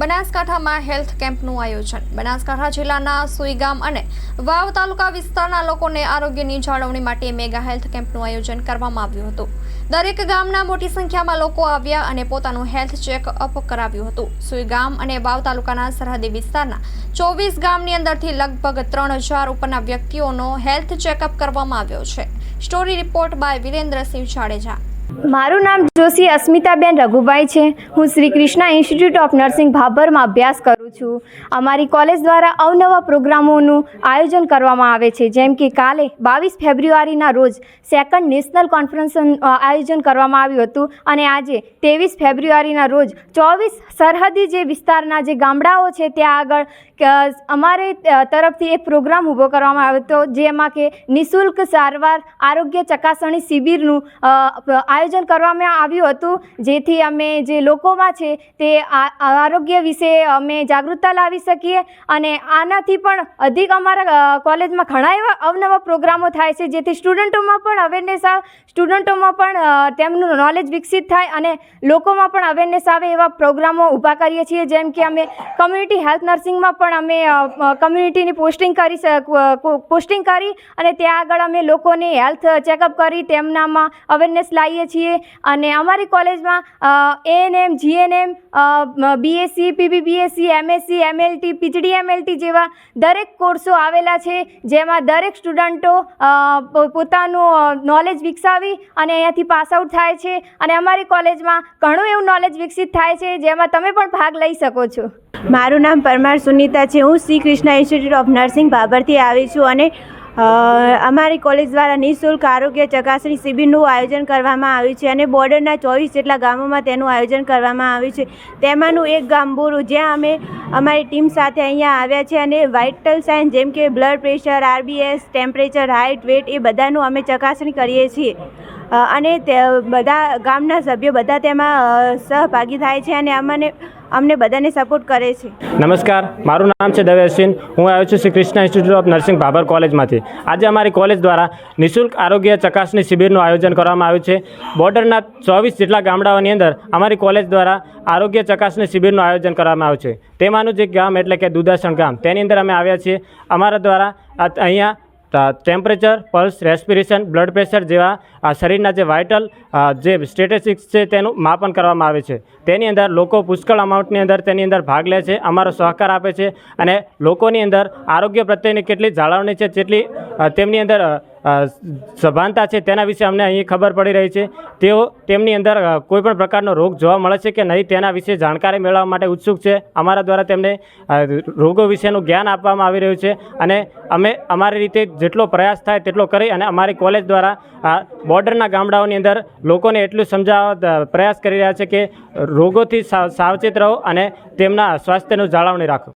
બનાસકાંઠામાં હેલ્થ કેમ્પનું આયોજન. બનાસકાંઠા જિલ્લાના સુઈગામ અને વાવ તાલુકા વિસ્તારના લોકોને આરોગ્યની જાળવણી માટે મેગા હેલ્થ કેમ્પનું આયોજન કરવામાં આવ્યું હતું. દરેક ગામના મોટી સંખ્યામાં લોકો આવ્યા અને પોતાનું હેલ્થ ચેકઅપ કરાવ્યું હતું. સુઈગામ અને વાવ તાલુકાના સરહદી વિસ્તારના ચોવીસ ગામની અંદરથી લગભગ ત્રણ હજાર ઉપરના વ્યક્તિઓનો હેલ્થ ચેકઅપ કરવામાં આવ્યો છે. Story report by Virendrasinh Jadeja. મારું નામ જોશી અસ્મિતાબેન રઘુભાઈ છે. હું Shri Krishna institute of nursing ભાભરમાં અભ્યાસ કરું છું. અમારી કોલેજ દ્વારા અવનવા પ્રોગ્રામોનું આયોજન કરવામાં આવે છે. જેમ કે કાલે બાવીસ ફેબ્રુઆરીના રોજ સેકન્ડ નેશનલ કોન્ફરન્સનું આયોજન કરવામાં આવ્યું હતું અને આજે ત્રેવીસ ફેબ્રુઆરીના રોજ ચોવીસ સરહદી જે વિસ્તારના જે ગામડાઓ છે ત્યાં આગળ અમારે તરફથી એક પ્રોગ્રામ ઊભો કરવામાં આવ્યો હતો. જેમાં કે નિઃશુલ્ક સારવાર આરોગ્ય ચકાસણી શિબિરનું આયોજન કરવામાં આવ્યું હતું, જેથી અમે જે લોકોમાં છે તે આરોગ્ય વિશે અમે જાગૃતતા લાવી શકીએ અને આનાથી પણ અધિક અમારા કોલેજમાં ઘણા એવા અવનવા પ્રોગ્રામો થાય છે, જેથી સ્ટુડન્ટોમાં પણ અવેરનેસ આવે, સ્ટુડન્ટોમાં પણ તેમનું નોલેજ વિકસિત થાય અને લોકોમાં પણ અવેરનેસ આવે એવા પ્રોગ્રામો ઊભા કરીએ છીએ. જેમ કે અમે કમ્યુનિટી હેલ્થ નર્સિંગમાં પણ અમે કમ્યુનિટીની પોસ્ટિંગ કરી પોસ્ટિંગ કરી અને ત્યાં આગળ અમે લોકોને હેલ્થ ચેકઅપ કરી, તેમનામાં અવેરનેસ લાવીએ છીએ અને અમારી કોલેજમાં A N M G N M B S C P B B S C M S C M L T P H D M L T જેવા દરેક કોર્સો આવેલા છે, જેમાં દરેક સ્ટુડન્ટો પોતાનું નોલેજ વિકસાવી અને અહીંયાથી પાસ આઉટ થાય છે. અને અમારી કોલેજમાં ઘણું એવું નોલેજ વિકસિત થાય છે, જેમાં તમે પણ ભાગ લઈ શકો છો. મારું નામ પરમાર સુનીતા છે. હું Shri Krishna institute of nursing બાબરથી આવી છું અને અમારી કોલેજ દ્વારા નિઃશુલ્ક આરોગ્ય ચકાસણી શિબિરનું આયોજન કરવામાં આવ્યું છે અને બોર્ડરના ચોવીસ જેટલા ગામોમાં તેનું આયોજન કરવામાં આવ્યું છે. તેમાંનું એક ગામ બોરું, જ્યાં અમે અમારી ટીમ સાથે અહીંયા આવ્યા છે અને વાઇટલ સાઇન જેમ કે blood pressure, R B S, temperature, height, weight, એ બધાનું અમે ચકાસણી કરીએ છીએ. અને તે, બધા ગામના સભ્યો બધા તેમાં સહભાગી થાય છે અને અમને અમને બધાને સપોર્ટ કરે છે. નમસ્કાર, મારું નામ છે દવેશસિંહ. હું આવ્યો છું Shri Krishna institute of nursing Bhabhar કોલેજમાંથી. આજે અમારી કોલેજ દ્વારા નિઃશુલ્ક આરોગ્ય ચકાસણી શિબિરનું આયોજન કરવામાં આવ્યું છે. બોર્ડરના ચોવીસ જેટલા ગામડાઓની અંદર અમારી કોલેજ દ્વારા આરોગ્ય ચકાસણી શિબિરનું આયોજન કરવામાં આવ્યું છે. તેમાંનું જે ગામ એટલે કે દુદાસણ ગામ, તેની અંદર અમે આવ્યા છીએ. અમારા દ્વારા અહીંયા temperature pulse respiration blood pressure જેવા શરીરના જે વાઇટલ જે સ્ટેટિસ્ટિક્સ છે તેનું માપન કરવામાં આવે છે. તેની અંદર લોકો પુષ્કળ અમાઉન્ટની અંદર તેની અંદર ભાગ લે છે, અમારો સહકાર આપે છે અને લોકોની અંદર આરોગ્ય પ્રત્યેની કેટલી જાળવણી છે, જેટલી તેમની અંદર સભાનતા છે તેના વિશે અમને અહીં ખબર પડી રહી છે. તેઓ તેમની અંદર કોઈપણ પ્રકારનો રોગ જોવા મળે છે કે નહીં તેના વિશે જાણકારી મેળવવા માટે ઉત્સુક છે. અમારા દ્વારા તેમને રોગો વિશેનું જ્ઞાન આપવામાં આવી રહ્યું છે અને અમે અમારી રીતે જેટલો પ્રયાસ થાય તેટલો કરી અને અમારી કોલેજ દ્વારા બોર્ડરના ગામડાઓની અંદર લોકોને એટલું સમજાવવા પ્રયાસ કરી રહ્યા છે કે રોગોથી સાવ સાવચેત રહો અને તેમના સ્વાસ્થ્યનું જાળવણી રાખો.